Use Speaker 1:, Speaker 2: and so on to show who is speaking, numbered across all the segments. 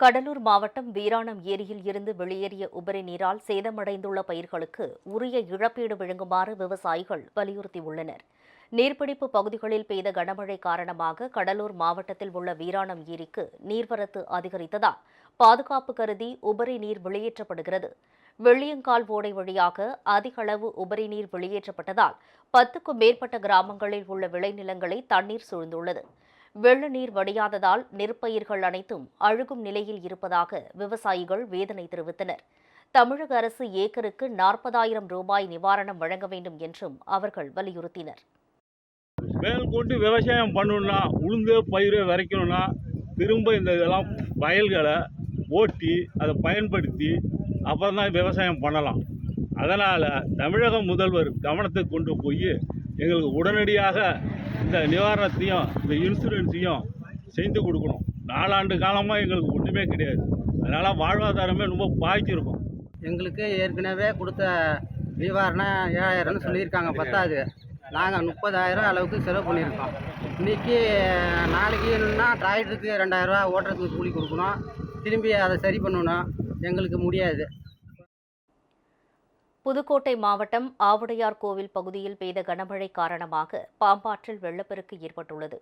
Speaker 1: கடலூர் மாவட்டம் வீராணம் ஏரியில் இருந்து வெளியேறிய உபரி நீரால் சேதமடைந்துள்ள பயிர்களுக்கு உரிய இழப்பீடு வழங்குமாறு விவசாயிகள் வலியுறுத்தியுள்ளனர். நீர்பிடிப்பு பகுதிகளில் பெய்த கனமழை காரணமாக கடலூர் மாவட்டத்தில் உள்ள வீராணம் ஏரிக்கு நீர்வரத்து அதிகரித்ததால் பாதுகாப்பு கருதி உபரி நீர் வெளியேற்றப்படுகிறது. வெள்ளியங்கால் ஓடை வழியாக அதிக அளவு உபரி நீர் வெளியேற்றப்பட்டதால் பத்துக்கும் மேற்பட்ட கிராமங்களில் உள்ள விளைநிலங்களை தண்ணீர் சூழ்ந்துள்ளது. வெள்ள நீர் வடியாததால் நெற்பயிர்கள் அனைத்தும் அழுகும் நிலையில் இருப்பதாக விவசாயிகள் வேதனை தெரிவித்தனர். தமிழக அரசு ஏக்கருக்கு நாற்பதாயிரம் ரூபாய் நிவாரணம் வழங்க வேண்டும் என்றும் அவர்கள் வலியுறுத்தினர்.
Speaker 2: மேல் கொண்டு விவசாயம் பண்ணணும்னா உளுந்து பயிரை விதைக்கணும்னா திரும்ப இந்த இதெல்லாம் வயல்களை ஓட்டி அதை பயன்படுத்தி அப்புறம் தான் விவசாயம் பண்ணலாம். அதனால் தமிழக முதல்வர் கவனத்துக்கு கொண்டு போய் எங்களுக்கு உடனடியாக இந்த நிவாரணத்தையும் இந்த இன்சூரன்ஸையும் செய்து கொடுக்கணும். நாலாண்டு காலமாக எங்களுக்கு ஒன்றுமே கிடையாது. அதனால் வாழ்வாதாரமே ரொம்ப பாய்ச்சிருக்கும்.
Speaker 3: எங்களுக்கு ஏற்கனவே கொடுத்த நிவாரணம் ஏழாயிரம்னு சொல்லியிருக்காங்க பத்தாது. நாங்கள் முப்பதாயிரம் அளவுக்கு செலவு பண்ணியிருக்கோம். இன்றைக்கி நாளைக்குன்னா டிராக்டருக்கு ரெண்டாயிரரூவா ஓட்டுறதுக்கு கூலி கொடுக்கணும். திரும்பி அதை சரி பண்ணணும். எங்களுக்கு முடியாது.
Speaker 1: புதுக்கோட்டை மாவட்டம் ஆவுடையார் கோவில் பகுதியில் பெய்த கனமழை காரணமாக பாம்பாற்றில் வெள்ளப்பெருக்கு ஏற்பட்டுள்ளது.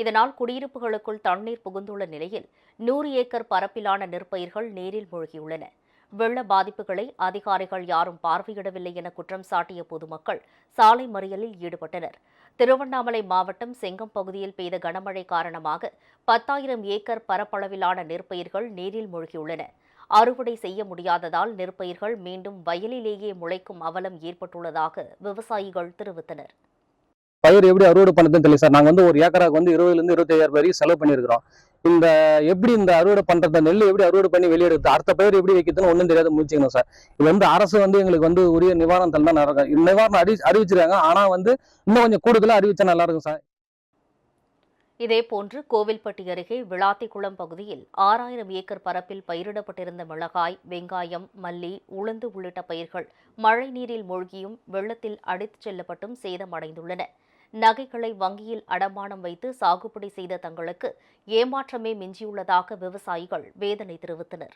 Speaker 1: இதனால் குடியிருப்புகளுக்குள் தண்ணீர் புகுந்துள்ள நிலையில் நூறு ஏக்கர் பரப்பிலான நெற்பயிர்கள் நீரில் மூழ்கியுள்ளன. வெள்ள பாதிப்புகளை அதிகாரிகள் யாரும் பார்வையிடவில்லை என குற்றம் சாட்டிய பொதுமக்கள் சாலை மறியலில் ஈடுபட்டனர். திருவண்ணாமலை மாவட்டம் செங்கம் பகுதியில் பெய்த கனமழை காரணமாக பத்தாயிரம் ஏக்கர் பரப்பளவிலான நெற்பயிர்கள் நீரில் மூழ்கியுள்ளன. அறுவடை செய்ய முடியாததால் நெற்பயிர்கள் மீண்டும் வயலிலேயே முளைக்கும் அவலம் ஏற்பட்டுள்ளதாக விவசாயிகள் தெரிவித்தனர்.
Speaker 4: பயிர் எப்படி அறுவடை பண்ணுறதுன்னு தெரியல சார். நாங்கள் வந்து ஒரு ஏக்கராக்கு வந்து இருபதுலேருந்து இருபத்தையாயிரம் வரைக்கும் செலவு பண்ணியிருக்கிறோம். இந்த எப்படி இந்த அறுவடை பண்ணுறது நெல் எப்படி அறுவடை பண்ணி வெளியெடுத்து அடுத்த பயிர் எப்படி வைக்கிறதுன்னு ஒன்றும் தெரியாத முடிச்சுக்கணும் சார். இது வந்து அரசு வந்து எங்களுக்கு வந்து உரிய நிவாரணம் தான் நடக்கும் நிவாரணம் அறி அறிவிச்சிருக்காங்க. ஆனால் வந்து இன்னும் கொஞ்சம் கூடுதலாக அறிவிச்சா நல்லா இருக்கும் சார்.
Speaker 1: இதேபோன்று கோவில்பட்டி அருகே விளாத்திக்குளம் பகுதியில் ஆறாயிரம் ஏக்கர் பரப்பில் பயிரிடப்பட்டிருந்த மிளகாய் வெங்காயம் மல்லி உளுந்து உள்ளிட்ட பயிர்கள் மழை நீரில் மூழ்கியும் வெள்ளத்தில் அடித்துச் செல்லப்பட்டும் சேதமடைந்துள்ளன. நகைகளை வங்கியில் அடமானம் வைத்து சாகுபடி செய்த தங்களுக்கு ஏமாற்றமே மிஞ்சியுள்ளதாக விவசாயிகள் வேதனை தெரிவித்தனர்.